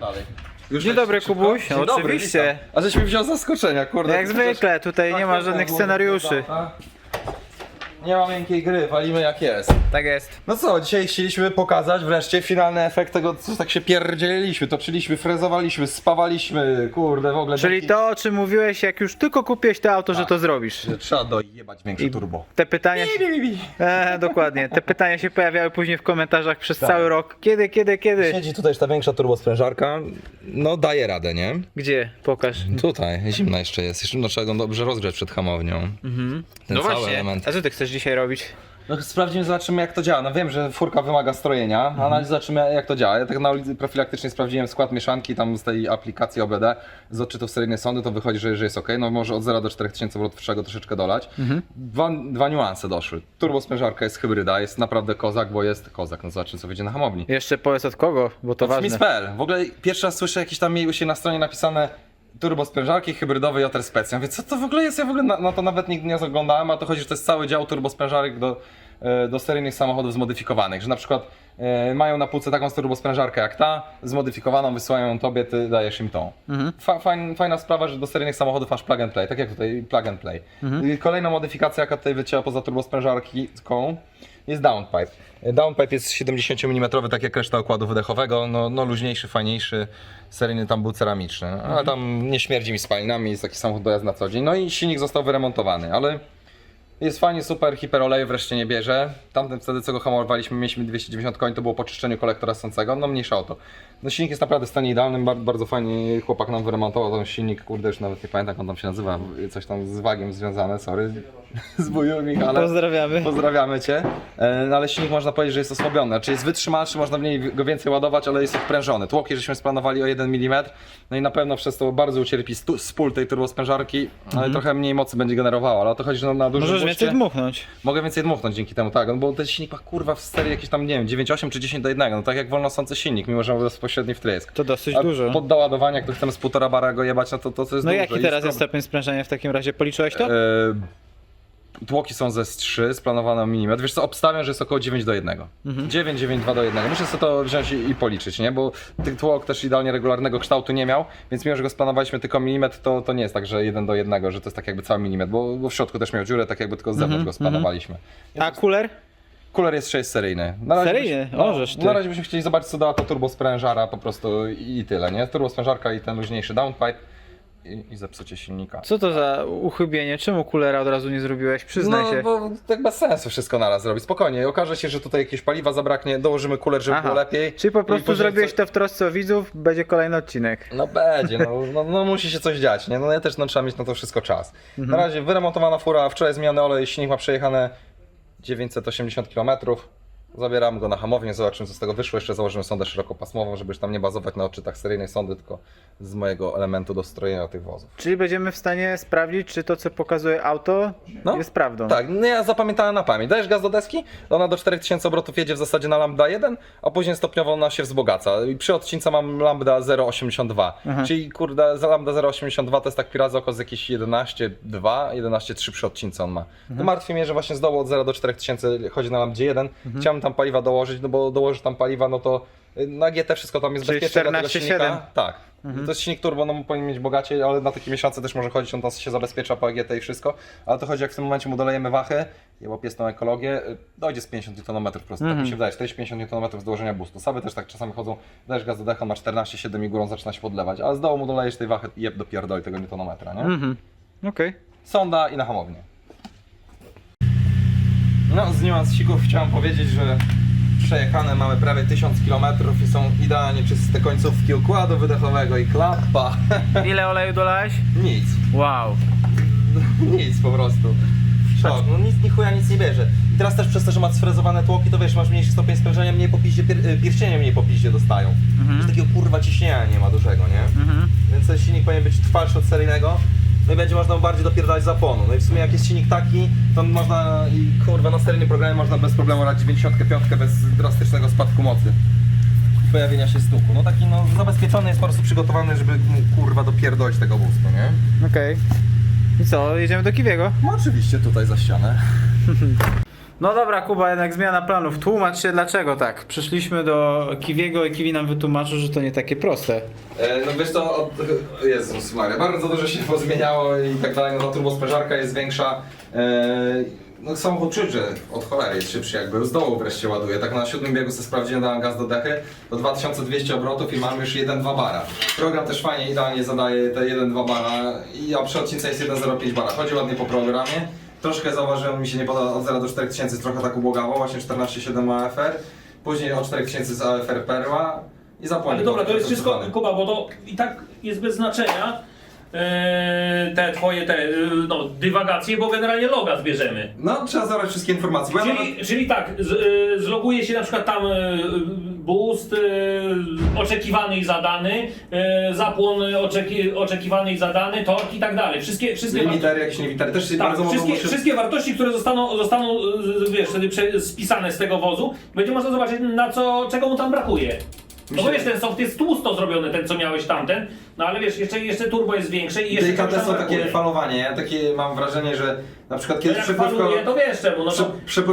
Dalej. Dzień dobry szybko? Kubuś, Dzień dobry, oczywiście. witam. A żeś mi wziął zaskoczenia, kurde. Jak zwykle, tutaj nie ma Tak, żadnych tak, scenariuszy. tak. Nie ma miękkiej gry, walimy jak jest. Tak jest. No co, dzisiaj chcieliśmy pokazać wreszcie finalny efekt tego, co tak się pierdzieliliśmy, toczyliśmy, frezowaliśmy, spawaliśmy, kurde, w ogóle. Czyli taki- to, o czym mówiłeś, jak już tylko kupiłeś to auto, że to zrobisz. Że trzeba dojebać większe I turbo. te pytania... Bi. E, dokładnie, te pytania się pojawiały później w komentarzach przez Tak. cały rok. Kiedy, kiedy, kiedy? Siedzi tutaj już ta większa turbosprężarka, no daje radę, nie? Gdzie? Pokaż. Tutaj, zimna jeszcze jest, jeszcze no, trzeba ją dobrze rozgrzać przed hamownią. Mhm. Ten no cały właśnie, element. a co ty chcesz dzisiaj robić? No sprawdzimy, zobaczymy jak to działa. No wiem, że furka wymaga strojenia, Mhm. ale zobaczymy jak to działa. Ja tak na ulicy profilaktycznie sprawdziłem skład mieszanki tam z tej aplikacji OBD, z odczytów seryjnej sondy, to wychodzi, że, że jest ok. No może od 0 do 4000 obrotów trzeba go troszeczkę dolać. Mhm. Dwa, dwa niuanse doszły. Turbosprężarka jest hybryda, jest naprawdę kozak, bo jest kozak. No zobaczymy co wyjdzie na hamowni. Jeszcze powiedz od kogo, bo to Od ważne. Smith.pl. W ogóle pierwszy raz słyszę jakieś tam się na stronie napisane turbo sprężarki hybrydowe Joter Specjal. Więc co to w ogóle jest? Ja w ogóle na, na to nawet nigdy nie zaglądałem, a to chodzi, że to jest cały dział turbo sprężarek do, e, do seryjnych samochodów zmodyfikowanych. Że na przykład e, mają na półce taką turbo sprężarkę jak ta, zmodyfikowaną, wysyłają ją tobie, ty dajesz im tą. Mhm. Fa, fajn, fajna sprawa, że do seryjnych samochodów masz plug and play, tak jak tutaj plug and play. Mhm. I Kolejna modyfikacja, jaka tutaj wycięła poza turbo sprężarką, jest downpipe. Downpipe jest 70 mm, tak jak reszta układu wydechowego, no, no luźniejszy, fajniejszy, seryjny tam był ceramiczny, ale tam nie śmierdzi mi spalinami, jest taki samochód dojazd na co dzień. No i silnik został wyremontowany, ale jest fajnie, super, hiperoleju wreszcie nie bierze. Tamten wtedy, co go hamowaliśmy, mieliśmy 290 koni, to było po czyszczeniu kolektora sącego, no mniejsza o to. No silnik jest naprawdę w stanie idealnym, bardzo, bardzo fajnie chłopak nam wyremontował ten silnik, kurde już nawet nie pamiętam jak on tam się nazywa, coś tam z wagiem związane, sorry, zbudził Michale. Pozdrawiamy. Pozdrawiamy Cię. E, No ale silnik można powiedzieć, że jest osłabiony. Znaczy jest wytrzymalszy, można w niej go więcej ładować, ale jest odprężony. Tłoki żeśmy splanowali o 1 mm, no i na pewno przez to bardzo ucierpi stu- spól tej turbosprężarki, ale trochę mniej mocy będzie generowało, ale o to chodzi, że na dużym Możesz więcej dmuchnąć. Mogę więcej dmuchnąć dzięki temu, tak, no bo ten silnik ma kurwa w serii jakieś tam, nie wiem, 9,8 czy 10 do 1, no tak jak wolnosący silnik, mimo że ma bezpośredni wtrysk. To dosyć A dużo. Pod doładowanie, jak to chcemy z półtora bara go jebać, no to, to, to jest No dużo. jaki teraz jest stopień sprężenia w takim razie? Policzyłeś to? E, Tłoki są ze 3, splanowano milimetr. Wiesz co, obstawiam, że jest około 9 do 1. Mhm. 9, 9, 2 do 1. Muszę sobie to wziąć i, i policzyć, nie? Bo tych tłok też idealnie regularnego kształtu nie miał, więc mimo, że go splanowaliśmy tylko milimetr, to, to nie jest tak, że 1 do 1, że to jest tak jakby cały milimetr, bo, bo w środku też miał dziurę, tak jakby tylko z Mhm, zewnątrz go splanowaliśmy. A kuler? Kuler jest 6 seryjny. Na razie Seryjny? byśmy- no, Ożeż ty. Na razie byśmy chcieli zobaczyć, co dała ta turbo sprężara po prostu i tyle, nie? Turbo sprężarka i ten luźniejszy downpipe i, i zepsucie silnika. Co to za uchybienie? Czemu kulera od razu nie zrobiłeś? Przyznaj no, się. bo tak bez sensu wszystko naraz zrobić. Spokojnie, okaże się, że tutaj jakieś paliwa zabraknie, dołożymy kuler, żeby Aha. było lepiej. Czyli po prostu później zrobiłeś co- to w trosce o widzów, będzie kolejny odcinek. No będzie, no, no, no musi się coś dziać, nie? No ja też no, trzeba mieć na to wszystko czas. Mhm. Na razie wyremontowana fura, wczoraj zmiany olej, silnik ma przejechane 980 km. Zabieramy go na hamownię, zobaczymy co z tego wyszło. Jeszcze założymy sondę szerokopasmową, żeby już tam nie bazować na odczytach seryjnej sondy, tylko z mojego elementu do strojenia tych wozów. Czyli będziemy w stanie sprawdzić, czy to, co pokazuje auto, No. jest prawdą. Tak, no ja zapamiętałem na pamięć. Dajesz gaz do deski, ona do 4000 obrotów jedzie w zasadzie na lambda 1, a później stopniowo ona się wzbogaca. I przy odcince mam lambda 0,82. Aha. Czyli kurde, za lambda 0,82 to jest tak pi razy oko z jakieś 11,2, 11,3 przy odcince on ma. Mhm. To martwi mnie, że właśnie z dołu od 0 do 4000 chodzi na lambdzie 1. Mhm. Chciałem tam paliwa dołożyć, no bo dołożysz tam paliwa, no to y, na GT wszystko tam jest Czyli bezpieczne dla tego 14,7. silnika. Tak. To jest silnik turbo, no powinien mieć bogacie, ale na takie miesiące też może chodzić, on tam się zabezpiecza po EGT i wszystko. Ale to chodzi, jak w tym momencie mu dolejemy wachę, jebo piesną ekologię, y, dojdzie z 50 Nm po prostu, tak mi się wydaje, 40-50 Nm z dołożenia boostu. Saby też tak czasami chodzą, dajesz gaz do decha, ma 14,7 i górą zaczyna się podlewać, ale z dołu mu dolejesz tej wachy i jeb dopierdoli tego newtonometra, nie? Mhm. Okej. Sonda i na hamownię. No, z niuansików chciałem powiedzieć, że przejechane mamy prawie 1000 km i są idealnie czyste końcówki układu wydechowego i klapa. Ile oleju dolałeś? Nic, Wow. nic po prostu. Szok, no nic, ni chuja nic nie bierze. I teraz też przez to, że ma sfrezowane tłoki, to wiesz, masz mniejszy stopień sprężenia, mniej po piździe, pier, y, pierścienie mniej po piździe dostają. Mhm. Już takiego kurwa ciśnienia nie ma dużego, nie? Mhm. Więc ten silnik powinien być trwalszy od seryjnego. No i będzie można bardziej dopierdalać zapłonu. No i w sumie jak jest silnik taki, to można i kurwa na seryjnym programie można bez problemu rać 95 bez drastycznego spadku mocy. Pojawienia się stuku. No taki no zabezpieczony jest po prostu przygotowany, żeby mu kurwa dopierdolić tego boostu, nie? Okej. I co, jedziemy do Kiwiego? No oczywiście tutaj za ścianę. No dobra, Kuba, jednak zmiana planów. Tłumacz się dlaczego tak. Przyszliśmy do Kiwiego i Kiwi nam wytłumaczył, że to nie takie proste. E, No wiesz to, od... Jezus Maria, bardzo dużo się pozmieniało i tak dalej, no ta turbosprężarka jest większa. E, No samochód że od cholery jest szybszy jakby, z dołu wreszcie ładuje. Tak na siódmym biegu sobie sprawdziłem, dałem gaz do dechy, to 2200 obrotów i mam już 1,2 bara. Program też fajnie, idealnie zadaje te 1,2 bara a przy odcince jest 1,05 bara. Chodzi ładnie po programie. Troszkę zauważyłem, mi się nie poda od 0 do 4000 trochę tak ubłogało, właśnie 14,7 AFR. Później od 4000 z AFR Perła i zapłonił. Ale dobra, to jest wszystko, Kuba, bo to i tak jest bez znaczenia e, te twoje te, e, no, dywagacje, bo generalnie loga zbierzemy. No, trzeba zabrać wszystkie informacje. Bo ja nawet... Czyli, czyli tak, z, e, zloguje się na przykład tam e, boost e, oczekiwany i zadany, e, zapłon oczeki, oczekiwany i zadany, tork i tak dalej. Wszystkie, wszystkie, Limitery, jakieś limitery też się tak, bardzo wszystkie, mogą wszystkie wartości, które zostaną, zostaną e, wiesz, wtedy prze- spisane z tego wozu, będzie można zobaczyć na co, czego mu tam brakuje. No bo Myślę- wiesz, ten soft jest tłusto zrobiony, ten co miałeś tamten, no ale wiesz, jeszcze, jeszcze turbo jest większe i jeszcze Delikatne są takie brakuje. falowanie. Ja takie mam wrażenie, że na przykład No kiedyś jak przepływka... faluje, to wiesz czemu, no to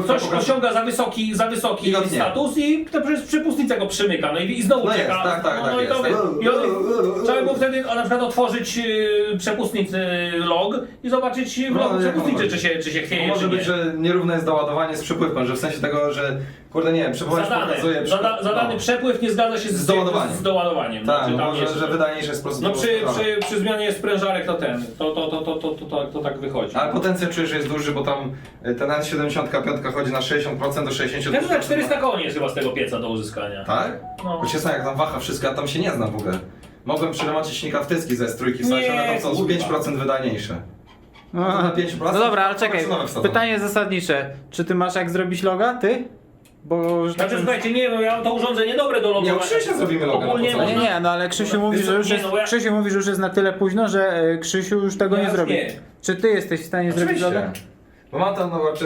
ktoś pokaz- osiąga za wysoki, za wysoki I status i to przez przypustnicę go przymyka, no i, i znowu No czeka. tak, tak, no, tak no i to jest. wiesz, i on, trzeba było wtedy na przykład otworzyć yy, przepustnicy log i zobaczyć w No, logu jak przepustnicy, on czy się, czy się Bo chwieje, może czy nie. być, że nierówne jest doładowanie z przepływką, że w sensie tego, że kurde nie wiem, przepływ Zadany, pokazuje... zada, zadany no. przepływ nie zgadza się z, Z doładowaniem. Z doładowaniem. Tak, Znaczy, no tam może, jest- że wydajniejsze jest po No przy, przy, przy zmianie sprężarek to ten, to, to, to, to, to, to, to, to tak wychodzi. Ale potencjał czuję, że jest duży, bo tam y, ten N75 chodzi na 60% do 60%. Ten za 400 koni jest chyba z tego pieca do uzyskania. Tak? No. Bo się znam, jak tam waha wszystko, ja tam się nie znam w ogóle. Mogłem przy remoncie silnika wtyski ze strójki wstać, Nie, one tam są z kurwa. 5% wydajniejsze. No, na 5%? no dobra, ale czekaj. Wsadzone. Pytanie zasadnicze. Czy ty masz jak zrobić loga? Ty? Bo że tak Znaczy powiem- słuchajcie, nie no, ja to urządzenie dobre do logowania. Nie, Krzysia zrobimy logo na Ogólnie podstawie. No nie, nie, no ale Krzysiu mówi, że już nie, jest, no ja- Krzysiu mówi, że już jest na tyle późno, że e, Krzysiu już tego nie zrobi. nie. Czy ty jesteś w stanie zrobić Oczywiście. loga? Bo mam tam, no znaczy,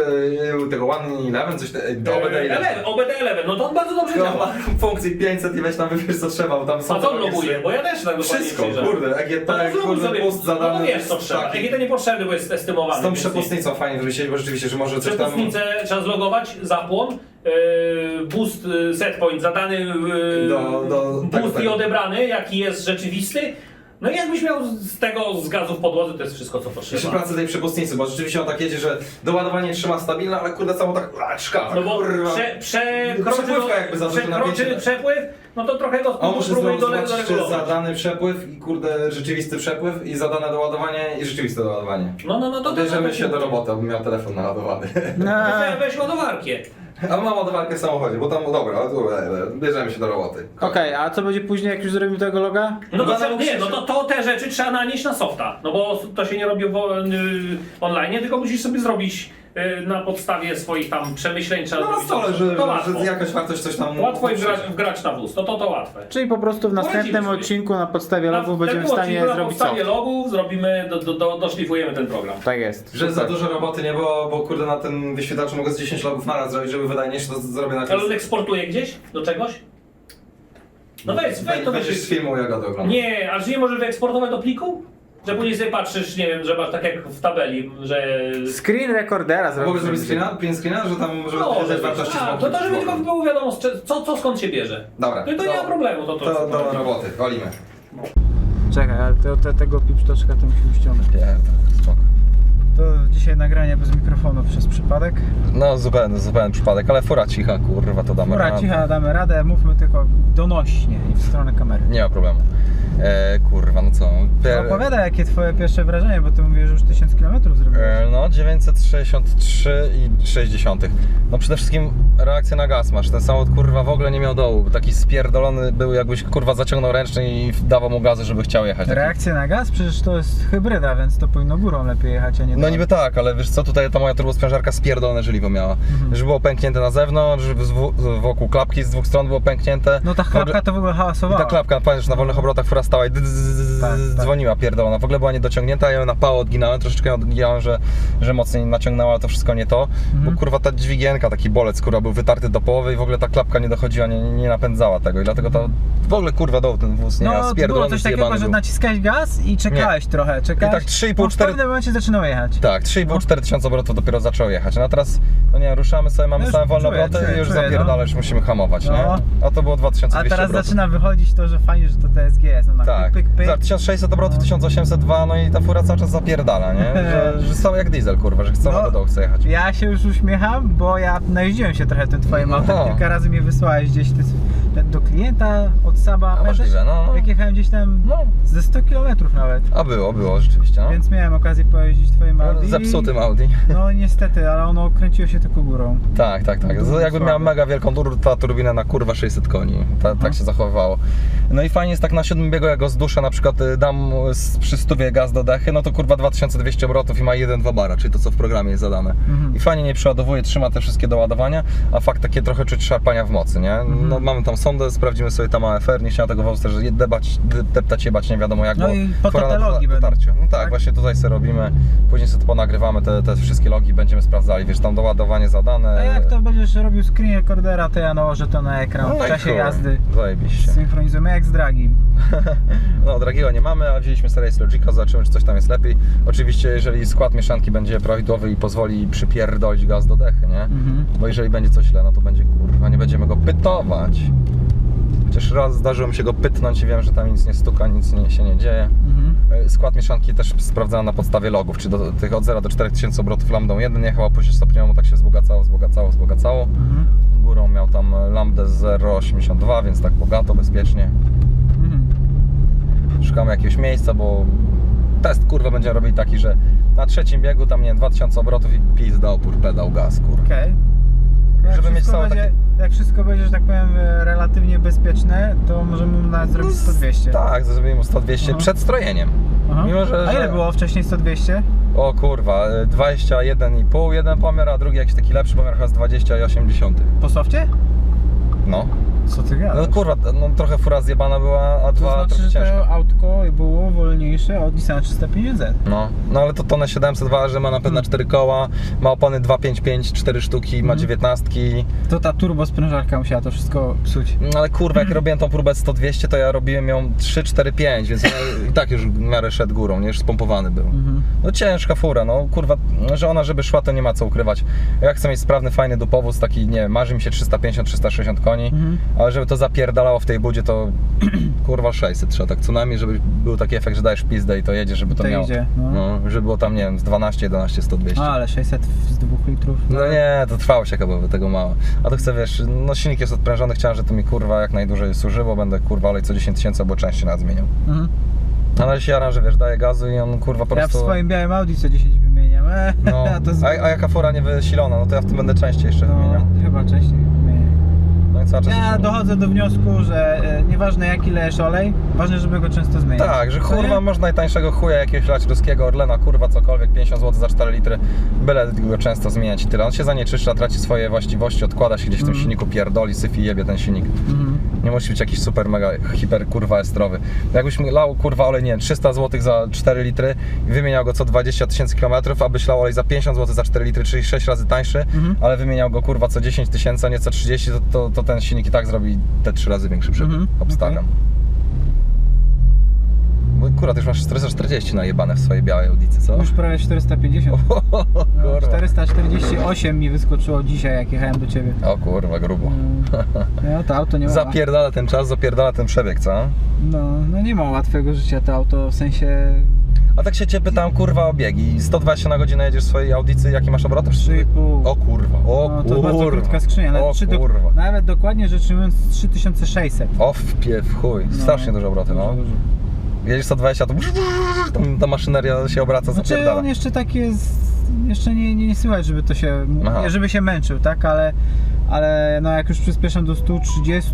y, tego One Eleven, coś te, do OBD Eleven, OBD 11, no to on bardzo dobrze Ja działa. mam funkcji 500 i weź tam wybierz co trzeba, bo tam są... A co on tam loguje? Bo ja też tak dokładnie Wszystko, kurde, EGT, No to zrób kurde, sobie, pust no to zadany. wiesz co trzeba. taki- EGT niepotrzebny, bo jest estymowany. Z tą więc nie. przepustnicą fajnie wymyślili, bo rzeczywiście, że może coś tam... Przepustnicę trzeba zlogować, zapłon, yy, boost yy, setpoint zadany, yy, Do- do- tak, boost tak. i odebrany, jaki jest rzeczywisty. No i jakbyś miał z tego z gazu w podłodze, to jest wszystko co Jeszcze potrzeba. pracę tej przepustnicy, bo rzeczywiście on tak jedzie, że doładowanie trzyma stabilne, ale kurde cało tak a, No bo kurwa. prze, przekroczy, Przepływka jakby za duże przekroczy napięcie. przepływ, no to trochę go A on muszę spróbuj znowu do zobaczyć, czy jest zadany przepływ i kurde rzeczywisty przepływ i zadane doładowanie i rzeczywiste doładowanie. No, no, no to... to- Bierzemy to- się do roboty, abym miał telefon naładowany. No No, to weź ładowarkę. A mam ładowarkę w samochodzie, bo tam, no dobra, e, e, bierzemy się do roboty. Okej, a co będzie później, jak już zrobimy tego loga? No to, trzeba, nam nie, no to, to te rzeczy trzeba nanieść na softa, no bo to się nie robi w, y, online, tylko musisz sobie zrobić na podstawie swoich tam przemyśleń. Trzeba No na zrobić stole, to, że, to że, łatwo. że jakaś wartość coś tam... Łatwo jest wgrać, wgrać na wóz, to to, to łatwe. Czyli po prostu w następnym sobie. odcinku na podstawie Na logów będziemy w stanie odcinku zrobić Na podstawie logów zrobimy, do, do, do, doszlifujemy ten program. Tak jest. Że za Super. dużo roboty nie było, bo kurde na tym wyświetlaczu mogę z 10 logów naraz zrobić, żeby wydajniejsze to zrobię na Ale on eksportuje gdzieś do czegoś? No weź, weź to Będziesz weź. z filmu Jagody oglądał. Nie, ale czy nie możesz wyeksportować do pliku? Że później sobie patrzysz, nie wiem, że masz tak jak w tabeli, że... Screen recordera zrobić. Mogę zrobić screena, print screena, że tam żeby No, żeby, wartości a, to, to żeby tylko było wiadomo, z cze- co, co skąd się bierze. Dobra. To, to nie ma problemu, to to. To do roboty, walimy. Czekaj, ale to, to, tego pipsztoczka to musimy ściągnąć. spoko. To dzisiaj nagranie bez mikrofonu przez przypadek. No zupełny, zupełny przypadek, ale fura cicha, kurwa, to damy Dobra, radę. cicha, damy radę, mówmy tylko donośnie i w stronę kamery. Nie ma problemu. E, kurwa, no co? To Opowiadaj, jakie twoje pierwsze wrażenie, bo ty mówisz, że już 1000 km zrobiłeś. E, No, 963 i 60. No przede wszystkim reakcja na gaz masz. Ten samochód kurwa w ogóle nie miał dołu. Taki spierdolony był, jakbyś kurwa zaciągnął ręczny i dawał mu gazy, żeby chciał jechać. Taki- Reakcja na gaz? Przecież to jest hybryda, więc to powinno górą lepiej jechać, a nie No niby tak, ale wiesz co, tutaj ta moja turbosprężarka spierdolone żeliwo miała. Mhm. Żeby było pęknięte na zewnątrz, wokół klapki z dwóch stron było pęknięte. No ta W ogóle- klapka to w ogóle I hałasowała. ta klapka, pamiętasz, na wolnych obrotach fura stała i Tak, tak. dzwoniła pierdolona. W ogóle była niedociągnięta, ja ją na pałę odginałem, troszeczkę odginałem, że, że mocniej naciągnęła, ale to wszystko nie to. Mhm. Bo kurwa ta dźwigienka, taki bolec, kurwa, był wytarty do połowy i w ogóle ta klapka nie dochodziła, nie, nie napędzała tego i dlatego to w ogóle kurwa doł ten wóz, nie, No, było coś takiego, zjebany że był. naciskałeś gaz i czekałeś trochę, czekałeś. I tak 3,5, on w 4 pewnym momencie zaczynał jechać. Tak, 3,5-4 tysiące obrotów dopiero zaczęło jechać. No a teraz, no nie, ruszamy sobie, mamy No same wolne czuję, obroty czuję, i już czuję, zapierdala, już musimy hamować, No. nie? A to było A 2200 teraz obrotów. zaczyna wychodzić to, że fajnie, że to TSG jest. No, Tak, pyk, pyk, pyk. za 1600 obrotów, No. 1802, no i ta fura cały czas zapierdala, nie? Że, że są jak diesel, kurwa, że chcą No. do dołu chce jechać. Ja się już uśmiecham, bo ja najeździłem się trochę tym twoim autem. No. Kilka razy mnie wysłałeś gdzieś do klienta od Saba. Pamiętasz, możliwe, no, no. Jak jechałem gdzieś tam No. ze 100 km nawet. A było, było rzeczywiście, no. Więc miałem okazję pojeździć twoim Audi. Zepsutym Audi. No niestety, ale ono kręciło się tylko górą. Tak, tak, tak. Z- Jakby Słabe. mega wielką tur, ta turbina na kurwa 600 koni. Ta, tak się zachowywało. No i fajnie jest tak na siódmym biegu, jak go zduszę, na przykład y, dam z, przy stówie gaz do dechy, no to kurwa 2200 obrotów i ma 1,2 bara, czyli to co w programie jest zadane. Mhm. I fajnie nie przeładowuje, trzyma te wszystkie doładowania, a fakt takie trochę czuć szarpania w mocy, nie? Mhm. No mamy tam sondę, sprawdzimy sobie tam AFR, nie chciałem tego wozu też debać, de- deptać, jebać, nie wiadomo jak, No bo i po to te na logi dotarciu. No tak, tak? właśnie tutaj sobie robimy, później sobie to ponagrywamy, te, te wszystkie logi będziemy sprawdzali, wiesz, tam doładowanie zadane. A jak to będziesz robił screen recordera, to ja nałożę to na ekran No w czasie chuj, jazdy. Zajebiście. Synchronizujemy jak z Dragim. No, Dragiego nie mamy, ale wzięliśmy serię z Logica, zobaczymy, czy coś tam jest lepiej. Oczywiście, jeżeli skład mieszanki będzie prawidłowy i pozwoli przypierdolić gaz do dechy, nie? Mhm. Bo jeżeli będzie coś źle, no to będzie kurwa, nie będziemy go pytować. Chociaż raz zdarzyło mi się go pytnąć i wiem, że tam nic nie stuka, nic nie, się nie dzieje. Mhm. E, Skład mieszanki też sprawdzałem na podstawie logów, czy do tych od 0 do 4000 obrotów lambdą 1 jechał, a później stopniowo tak się wzbogacało, wzbogacało, wzbogacało. Mhm. Górą miał tam lambdę 0,82, więc tak bogato, bezpiecznie. Szukamy jakiegoś miejsca, bo test kurwa będziemy robili taki, że na trzecim biegu tam nie wiem, 2000 obrotów i pizda opór, pedał, gaz kurwa. Okej. Jak Żeby mieć wszystko całe będzie, takie- Jak wszystko będzie, że tak powiem, e, relatywnie bezpieczne, to możemy mu nawet zrobić 100-200. Tak, zrobimy mu 100-200 Aha. przed strojeniem. Aha. Mimo, że- A ile że- było wcześniej 100-200? O kurwa, y, 21,5 jeden pomiar, a drugi jakiś taki lepszy pomiar chyba z 20,8. Po softie? No. Co ty gadasz? No kurwa, no trochę fura zjebana była, a to dwa znaczy, trochę że ciężko. to autko było wolniejsze od Nissan 350Z. No, no ale to tonę 700 waży, ma napęd na Hmm. 4 koła, ma opony 255, 4 sztuki, ma Mhm. 19. To ta turbo sprężarka musiała to wszystko psuć. No ale kurwa, jak robiłem tą próbę 100-200, to ja robiłem ją 3-4-5, więc ja i tak już w miarę szedł górą, nie? Już spompowany był. Mhm. No ciężka fura, no kurwa, że ona żeby szła to nie ma co ukrywać. Ja chcę mieć sprawny, fajny dupowóz, taki, nie marzy mi się 350-360 koni, Mhm. Ale żeby to zapierdalało w tej budzie, to kurwa 600 trzeba tak co najmniej, żeby był taki efekt, że dajesz pizdę i to jedzie, żeby to, To miało. idzie, no. no. żeby było tam, nie wiem, z 12, 11, 100, 200. A, ale 600 z 2 litrów. No nie, to trwało się chyba tego mało. A to chcę, wiesz, no silnik jest odprężony, chciałem, że to mi kurwa jak najdłużej służyło, będę kurwa olej co 10 tysięcy albo częściej nawet zmieniał. Mhm. A na razie się jaram, że wiesz, daje gazu i on kurwa po Ja w prostu... swoim białym Audi co 10 wymieniam. E, No, a a, jaka fura nie wysilona, no to ja w tym będę częściej jeszcze wymieniał. no, chyba częściej Ja dochodzę do wniosku, że e, nieważne jaki lejesz olej, ważne, żeby go często zmieniać. Tak, że kurwa nie? masz najtańszego chuja jakiegoś lać ruskiego Orlena, kurwa cokolwiek, 50 zł za 4 litry, byle go często zmieniać i tyle. On się zanieczyszcza, traci swoje właściwości, odkłada się gdzieś w tym Mhm. silniku, pierdoli, syfi, jebie ten silnik. Mhm. Nie musi być jakiś super mega hiper kurwa estrowy. Jakbyś lał kurwa olej, nie wiem, 300 zł za 4 litry i wymieniał go co 20 tysięcy kilometrów, abyś lał olej za 50 zł za 4 litry, czyli 6 razy tańszy, Mhm. ale wymieniał go kurwa co 10 tysięcy, a nie co 30, to, to, to ten silnik i tak zrobi te 3 razy większy przepływ. Mhm, Obstawiam. Bo kurwa, ty już masz 440 najebane w swojej białej audicy, co? Już prawie 450. O, No, kurwa. 448 mi wyskoczyło dzisiaj, jak jechałem do ciebie. O kurwa, grubo. No, to auto nie ma. Zapierdala ten czas, zapierdala ten przebieg, co? No, no nie ma łatwego życia to auto, w sensie A tak się cię pytam, kurwa, o biegi. 120 na godzinę jedziesz w swojej audicy, jakie masz obroty? 3,5. O kurwa, o no, to kurwa. bardzo krótka skrzynia, nawet, o trzy do, kurwa. nawet dokładnie rzecz ujmując 3600. O w pie, w chuj. No, Strasznie duże obroty, no. dużo, dużo. Jedziesz 120, to tam ta maszyneria się obraca, Znaczy zapierdala. on jeszcze tak jest, jeszcze nie, nie, nie słychać, żeby to się, Aha. żeby się męczył, tak, ale, ale no jak już przyspieszam do 130,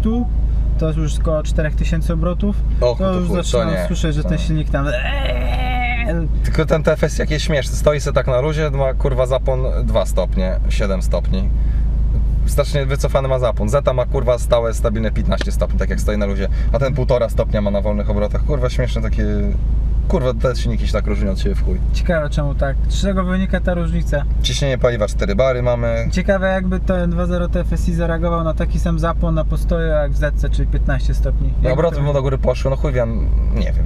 to jest już około 4000 obrotów, Och, to to już chuj, to zaczynam słyszeć, że To ten silnik tam Tylko ten TFS jakieś śmieszny. Stoi sobie tak na luzie, ma kurwa zapon 2 stopnie, 7 stopni. strasznie wycofany ma zapłon. Zeta ma kurwa stałe, stabilne 15 stopni, tak jak stoi na luzie, a ten półtora stopnia ma na wolnych obrotach. Kurwa śmieszne takie... Kurwa, te silniki się tak różnią od siebie w chuj. Ciekawe czemu tak. Z czego wynika ta różnica? Ciśnienie paliwa 4 bary mamy. Ciekawe jakby ten 2.0 TFSI zareagował na taki sam zapłon na postoju jak w Zetce, czyli 15 stopni. Jakby obroty by do góry poszły, no chuj wiem, nie wiem.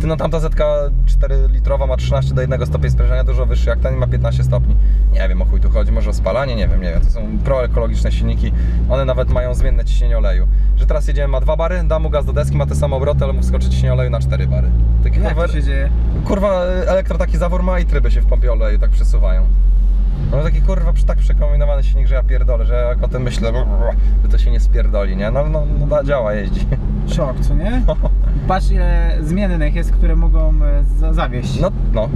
Ty no tamta zetka 4 litrowa ma 13 do 1 stopień sprężenia, dużo wyższy, jak ten ma 15 stopni. Nie wiem o chuj tu chodzi, może o spalanie, nie wiem, nie wiem. To są proekologiczne silniki, one nawet mają zmienne ciśnienie oleju. Że teraz jedziemy, ma 2 bary, da mu gaz do deski, ma te same obroty, ale mu wskoczy ciśnienie oleju na 4 bary. Taki Jak kurwa, to się dzieje? kurwa elektro taki zawór ma i tryby się w pompie oleju tak przesuwają. No taki kurwa tak przekombinowany silnik, że ja pierdolę, że jak o tym myślę, że to się nie spierdoli, nie? No, no, no da, działa, jeździ. Szok, co nie? Patrz ile zmiennych jest, które mogą e, za- zawieść. No, no.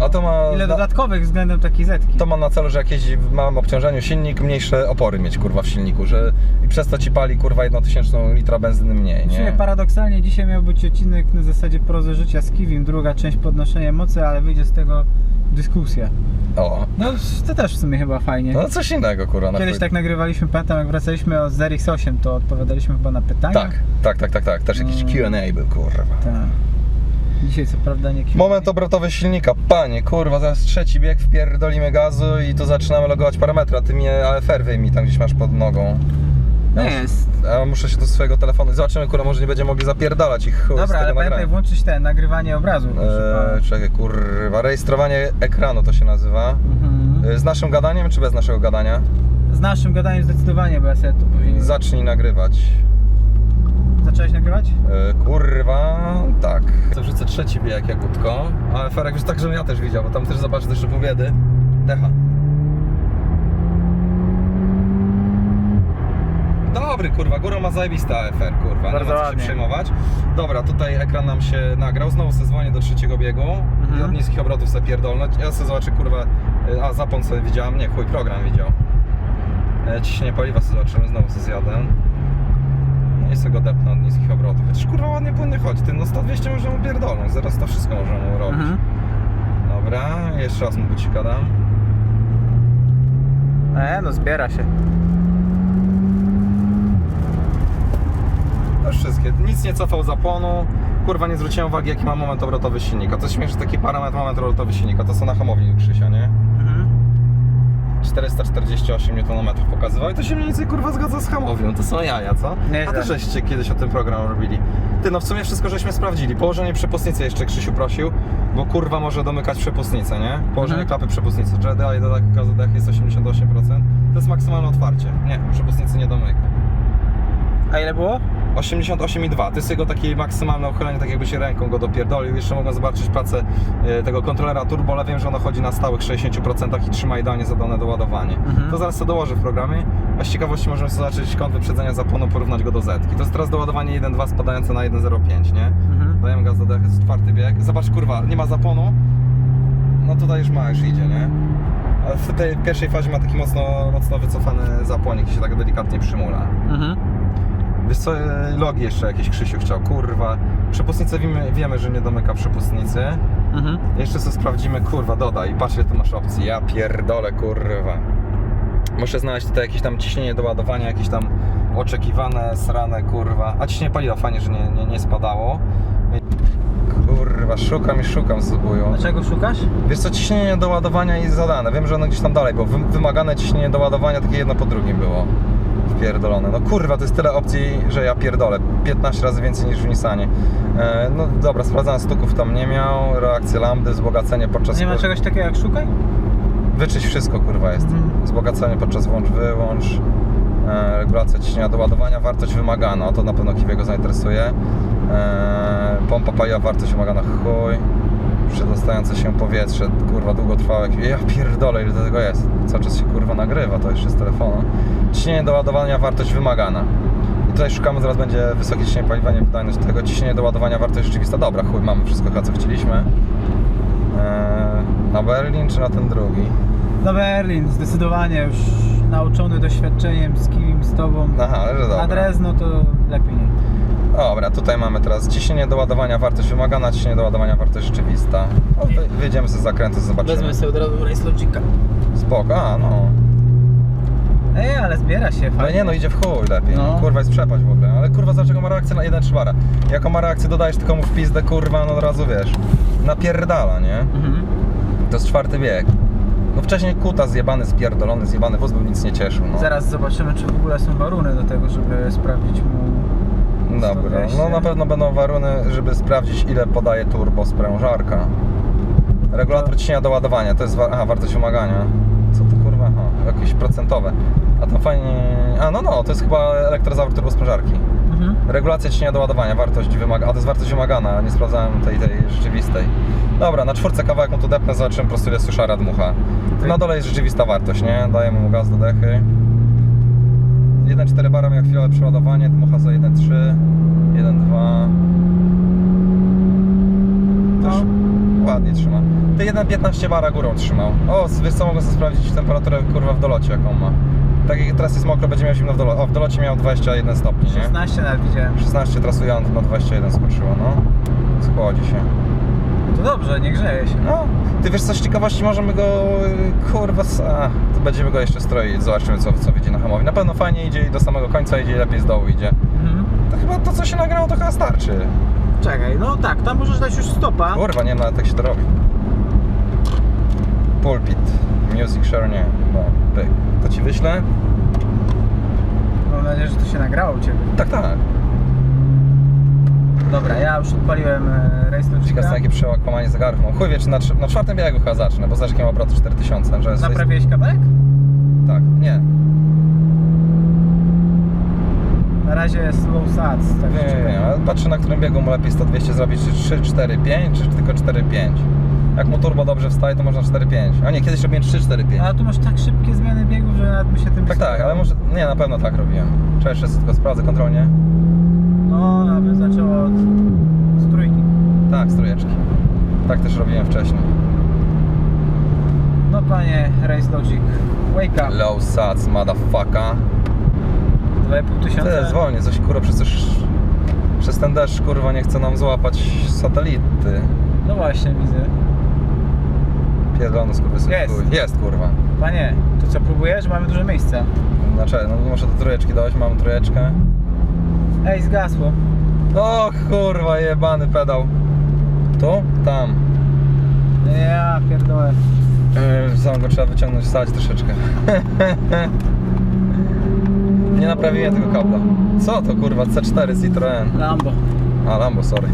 A to ma... Ile dodatkowych względem takiej Zetki. To ma na celu, że jak jeździ w małym obciążeniu silnik, mniejsze opory mieć kurwa w silniku, że i przez to ci pali kurwa 1000 litra benzyny mniej, nie? paradoksalnie dzisiaj miał być odcinek na zasadzie prozy życia z Kiwim, druga część podnoszenia mocy, ale wyjdzie z tego dyskusja. O, No to też w sumie chyba fajnie. no coś innego kurwa. Kiedyś chuj. tak nagrywaliśmy, pamiętam jak wracaliśmy od ZRX 8, to odpowiadaliśmy chyba na pytania. Tak, tak, tak, tak, tak. Też jakiś Mm. Q&A był kurwa. Tak. Dzisiaj co prawda nie Q&A. Moment obrotowy silnika, panie, kurwa, zaraz trzeci bieg, wpierdolimy gazu i tu zaczynamy logować parametry, a ty mnie AFR wyjmij tam gdzieś masz pod nogą. Ja Nie muszę- jest. Ja muszę się do swojego telefonu, zobaczymy, kurwa, może nie będziemy mogli zapierdalać ich chuj Dobra, ale pamiętaj nagrania. włączyć te nagrywanie obrazu. Eee, czekaj, kurwa, rejestrowanie ekranu to się nazywa. Mhm. Eee, Z naszym gadaniem, czy bez naszego gadania? Z naszym gadaniem zdecydowanie, bo ja sobie później... Zacznij nagrywać. Zacząłeś nagrywać? Eee, kurwa, tak. To wrzucę trzeci bieg, Jagódko. Ale Ferek już tak, żebym ja też widział, bo tam też zobaczę pół biedy. Decha. Dobry, kurwa, góra ma zajebista AFR, kurwa, Bardzo nie ma co się ładnie. przejmować. Dobra, tutaj ekran nam się nagrał, znowu se dzwonię do trzeciego biegu Mhm. i od niskich obrotów sobie pierdolnąć. Ja sobie zobaczę, kurwa, y, a zapłon sobie widziałem, nie, chuj, program widział. E, Ciśnienie paliwa sobie zobaczymy, znowu sobie zjadę. No i sobie go depnę od niskich obrotów. Chociaż kurwa ładnie płynnie chodzi, ty no 100-200 możemy pierdolnąć, zaraz to wszystko możemy robić. Mhm. Dobra, jeszcze raz mu bucika dam. E, no zbiera się. To już wszystkie. Nic nie cofał zapłonu. Kurwa, nie zwróciłem uwagi, jaki ma moment obrotowy silnika. To jest śmieszne, taki parametr moment obrotowy silnika. To są na hamowni u Krzysia, nie? Mhm. 448 Nm pokazywał i to się mniej więcej kurwa zgadza z hamownią. To są jaja, co? Nieźle. A też żeście kiedyś o tym program robili. Ty, no w sumie wszystko żeśmy sprawdzili. Położenie przepustnicy jeszcze Krzysiu prosił, bo kurwa może domykać przepustnicę, nie? Położenie Mhm. klapy przepustnicy. Jedi i dodatek gazodech jest 88%. To jest maksymalne otwarcie. Nie, przepustnicy nie domyka. A ile było? 88,2 to jest jego takie maksymalne uchylenie, tak jakby się ręką go dopierdolił. Jeszcze mogę zobaczyć pracę e, tego kontrolera turbo, ale wiem, że ono chodzi na stałych 60% i trzyma idealnie zadane doładowanie. Mhm. To zaraz sobie dołożę w programie, a z ciekawości możemy sobie zobaczyć kąt wyprzedzenia zapłonu, porównać go do Zetki. To jest teraz doładowanie 1.2 spadające na 1.05, nie? Mhm. Dajemy gaz do dechy, jest czwarty bieg. Zobacz, kurwa, nie ma zapłonu. No tutaj już ma, już idzie, nie? Ale w tej pierwszej fazie ma taki mocno, mocno wycofany zapłonik i się tak delikatnie przymula. Mhm. Wiesz co, e, logi jeszcze jakieś Krzysiu chciał, kurwa. Przepustnicę wiemy, wiemy, że nie domyka przepustnicy. Mhm. Jeszcze sobie sprawdzimy, kurwa, dodaj. Patrz, ile tu masz opcji. Ja pierdolę, kurwa. Muszę znaleźć tutaj jakieś tam ciśnienie do ładowania, jakieś tam oczekiwane, srane, kurwa. A ciśnienie paliwa fajnie, że nie, nie, nie spadało. Kurwa, szukam i szukam z Zubuju. Dlaczego szukasz? Wiesz co, ciśnienie do ładowania jest zadane. Wiem, że ono gdzieś tam dalej, bo wy- wymagane ciśnienie do ładowania takie jedno po drugim było. Wpierdolone. No kurwa, to jest tyle opcji, że ja pierdolę. 15 razy więcej niż w Nissanie. E, no dobra, sprawdzałem stuków tam nie miał. Reakcje lambdy, wzbogacenie podczas... Nie ma czegoś takiego jak szukaj? Wyczyść wszystko kurwa jest. Mhm. Wzbogacenie podczas włącz, wyłącz. E, regulacja ciśnienia do ładowania, wartość wymagana. O to na pewno Kiwiego zainteresuje. E, pompa paliwa, wartość wymagana, chuj. Przedostające się powietrze, kurwa, długotrwałe. Ja pierdolę, ile tego jest. Cały czas się kurwa nagrywa, to jeszcze z telefonu. Ciśnienie do ładowania, wartość wymagana. I tutaj szukamy, zaraz będzie wysokie ciśnienie paliwa, nie wydajność tego. Ciśnienie do ładowania, wartość rzeczywista. Dobra, chuj, mamy wszystko chyba, co chcieliśmy. E, na Berlin czy na ten drugi? No Berlin, zdecydowanie już nauczony doświadczeniem z kim, z tobą. Aha, że dobra. Na Drezno to lepiej nie. Dobra, tutaj mamy teraz ciśnienie do ładowania, wartość wymagana, ciśnienie do ładowania, wartość rzeczywista. No, wy- wyjdziemy ze zakrętu, zobaczymy. sobie od razu Race Logica. Spoko, a no. Ej, ale zbiera się Ale fajnie. nie no, idzie w chuj lepiej. No. Kurwa jest przepaść w ogóle. Ale kurwa dlaczego ma reakcję na 1.3 bara? Jako ma reakcję dodajesz tylko mu w pizdę kurwa, no od razu wiesz. Napierdala, nie? Mhm. To jest czwarty wiek. No wcześniej kuta zjebany, spierdolony, zjebany wóz był nic nie cieszył, no. Zaraz zobaczymy, czy w ogóle są waruny do tego, żeby sprawdzić mu... Dobra, 120. no na pewno będą waruny, żeby sprawdzić ile podaje turbo sprężarka. Regulator ciśnienia do ładowania, to jest wa- aha, wartość wymagania. Co to kurwa? Aha, jakieś procentowe. A to fajnie... A no no, to jest chyba elektrozawór turbo sprężarki. Mhm. Regulacja ciśnienia do ładowania, wartość wymaga... A to jest wartość wymagana, nie sprawdzałem tej, tej rzeczywistej. Dobra, na czwórce kawałek mu tu depnę, zobaczymy po prostu ile suszara dmucha. Tu na dole jest rzeczywista wartość, nie? Dajemy mu gaz do dechy. 1,4 bara miał chwilowe przeładowanie, dmucha za 1,3, 1,2. Też ładnie trzyma. Ty 1,15 bara górą trzymał. O, wiesz co, mogę sobie sprawdzić temperaturę kurwa w dolocie jaką ma. Tak jak teraz jest mokro, będzie miał zimno w dolocie. O, w dolocie miał 21 stopni, nie? 16 nawet widziałem. 16 trasując na 21 skoczyło, no. Schłodzi się. To dobrze, nie grzeje się. No, ty wiesz co, z ciekawości możemy go, y, kurwa, a, to będziemy go jeszcze stroić, zobaczymy co, co wyjdzie na hamowi. Na pewno fajnie idzie i do samego końca idzie i lepiej z dołu idzie. Mhm. To chyba to, co się nagrało, to chyba starczy. Czekaj, no tak, tam możesz dać już stopa. Kurwa, nie nawet jak się to robi. Pulpit, music share, nie, no, pyk. To ci wyślę? Mam nadzieję, że to się nagrało u Ciebie. Tak, tak. Dobra, ja już odpaliłem e, Race Ciekawe Logica. jakie przełamanie zegarów. No, chuj wie, czy na, na czwartym biegu chyba zacznę, bo zaczkiem obrotu 4000, że jest... Naprawiłeś kabelek? Tak, nie. Na razie jest low sats, tak Nie, nie, nie, patrzę na którym biegu mu lepiej 100-200 zrobić, czy 3, 4, 5, czy tylko 4, 5. Jak mu turbo dobrze wstaje, to można 4, 5. A nie, kiedyś robiłem 3, 4, 5. Ale tu masz tak szybkie zmiany biegów, że nawet by się tym Tak, tak, ale może, nie, na pewno tak robiłem. Czy jeszcze tylko sprawdzę kontrolnie? No, aby zaczęło od z trójki. Tak, strojeczki. Tak też robiłem wcześniej. No panie Race Logic, wake up. Low sats, motherfucker. 2,5 tysiąca. Tyle, zwolnię, coś kurwa, przez, coś- przez ten deszcz kurwa nie chce nam złapać satelity. No właśnie, widzę. Pierdolony skurwysyn. Jest. chuj. Jest kurwa. Panie, to co próbujesz? Mamy dużo miejsca. Znaczy, no muszę do trójeczki dojść, mam trójeczkę. Ej, zgasło. O kurwa, jebany pedał. Tu? Tam. Ja pierdolę. Yy, Sam go trzeba wyciągnąć, wstać troszeczkę. Nie naprawiłem tego kabla. Co to kurwa, C4 Citroen. Lambo. A, Lambo, sorry.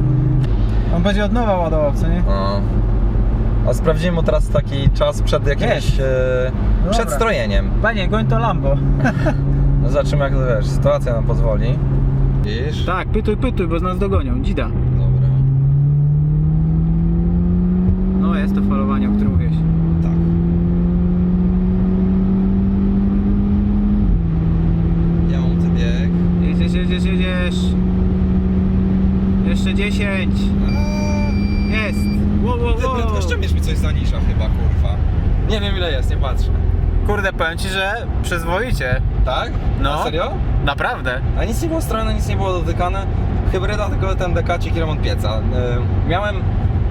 On będzie od nowa ładował, co nie? No. A sprawdzimy mu teraz taki czas przed jakimś... Jest. E, przed strojeniem. Panie, goń to Lambo. No zobaczymy jak to wiesz, sytuacja nam pozwoli. Widzisz? tak, pytuj, pytuj, bo z nas dogonią. Dzida. Dobra. No, jest to falowanie, o którym mówiłeś. Tak. Ja mam ty bieg. Jedziesz, jedziesz, jedziesz. Jeszcze 10. Jest. Wow, wow, Ty wow. prędkościomierz mi coś zanisza chyba, kurwa. Nie wiem ile jest, nie patrzę. Kurde, powiem ci, że przyzwoicie. Tak? No. A serio? Naprawdę. A nic nie było strojone, nic nie było dotykane. Hybryda, tylko ten dekacik i remont pieca. Yy, miałem,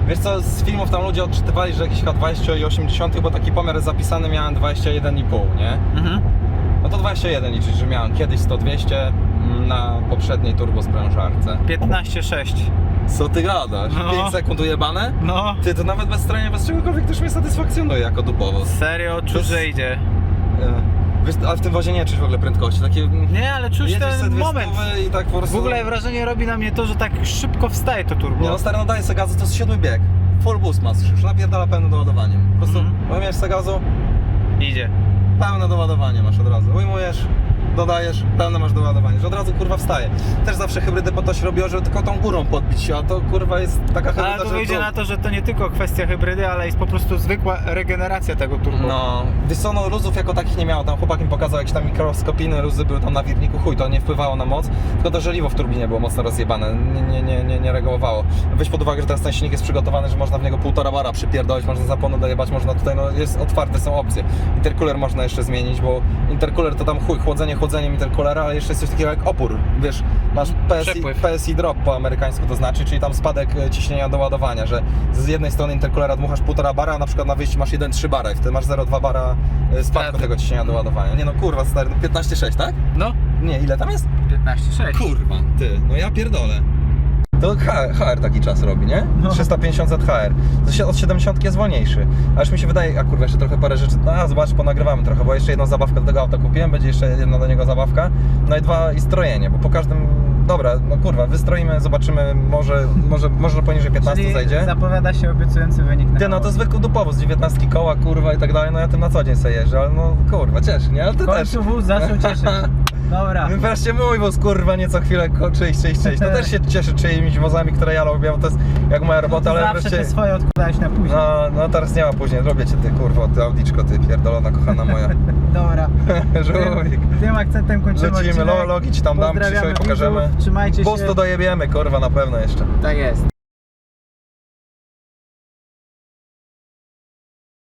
wiesz co, z filmów tam ludzie odczytywali, że jakieś chyba 20 i 80, bo taki pomiar zapisany miałem 21,5, nie? Mhm. No to 21 liczyć, że miałem kiedyś 100-200 mm, na poprzedniej turbosprężarce. 15,6. Co ty gadasz? No. 5 sekund ujebane? No. Ty, to nawet bez strojenia, bez czegokolwiek też mnie satysfakcjonuje jako dupowo. Serio, czuć, jest- że idzie. Wiesz, ale w tym wozie nie czuć w ogóle prędkości, takie... Nie, ale czuć jedziesz ten dwie moment. stówy I tak po prostu... W ogóle wrażenie robi na mnie to, że tak szybko wstaje to turbo. Nie no stary, no daj sobie gazu, to jest siódmy bieg. Full boost masz, już napierdala pełnym doładowaniem. Po prostu Mhm. ujmujesz sobie gazu, Idzie. pełne doładowanie masz od razu. Ujmujesz, dodajesz, pełne masz doładowanie, że od razu kurwa wstaje. Też zawsze hybrydy po to się robiło, żeby tylko tą górą podbić się, a to kurwa jest taka hybryda, Ale to że wyjdzie na to, że to nie tylko kwestia hybrydy, ale jest po prostu zwykła regeneracja tego turbo. No, wiesz co, no luzów jako takich nie miało, tam chłopak mi pokazał jakieś tam mikroskopijne luzy były tam na wirniku, chuj, to nie wpływało na moc, tylko to żeliwo w turbinie było mocno rozjebane, nie, nie, nie, nie, nie reagowało. Weź pod uwagę, że teraz ten silnik jest przygotowany, że można w niego półtora bara przypierdolić, można zapłonu dojebać, można tutaj, no jest otwarte są opcje. Intercooler można jeszcze zmienić, bo intercooler to tam chuj, chłodzenie, chłodzenie chłodzeniem intercoolera, ale jeszcze jest coś takiego jak opór. Wiesz, masz PSI, Przepływ. PSI drop po amerykańsku to znaczy, czyli tam spadek e, ciśnienia do ładowania, że z jednej strony intercoolera dmuchasz 1,5 bara, a na przykład na wyjściu masz 1,3 bara i wtedy masz 0,2 bara e, spadku Tak. tego ciśnienia do ładowania. Nie no kurwa stary, no 15,6 tak? No, Nie, ile tam jest? 15,6. Kurwa, ty, no ja pierdolę. To HR, HR taki czas robi, nie? No. 350 ZHR. Od 70 jest wolniejszy. A już mi się wydaje, a kurwa, jeszcze trochę parę rzeczy. A zobacz, ponagrywamy trochę, bo jeszcze jedną zabawkę do tego auta kupiłem, będzie jeszcze jedna do niego zabawka. No i dwa i strojenie, bo po każdym. Dobra, no kurwa, wystroimy, zobaczymy, może, może, może poniżej 15 Czyli zajdzie. zapowiada się obiecujący wynik na Ty, no to zwykły dupowóz, 19 koła, kurwa i tak dalej, no ja tym na co dzień sobie jeżdżę, ale no kurwa, cieszy, nie? Ale ty też. wóz zaczął cieszyć. Dobra. No Wreszcie mój wóz, kurwa, nie co chwilę czyjś, czyjś, czyjś. To też się cieszę czyimiś wozami, które ja lubię, bo to jest jak moja robota, ale Zawsze wreszcie... te swoje odkładałeś na później. No, no teraz nie ma później, robię cię ty, kurwa, ty Audiczko, ty pierdolona, kochana moja. Dobra. Żółwik. Tym, tym akcentem kończymy Lecimy, odcinek. lo, logi ci tam dam, i pokażemy. Trzymajcie się. to dojebimy, kurwa, na pewno jeszcze. Tak jest.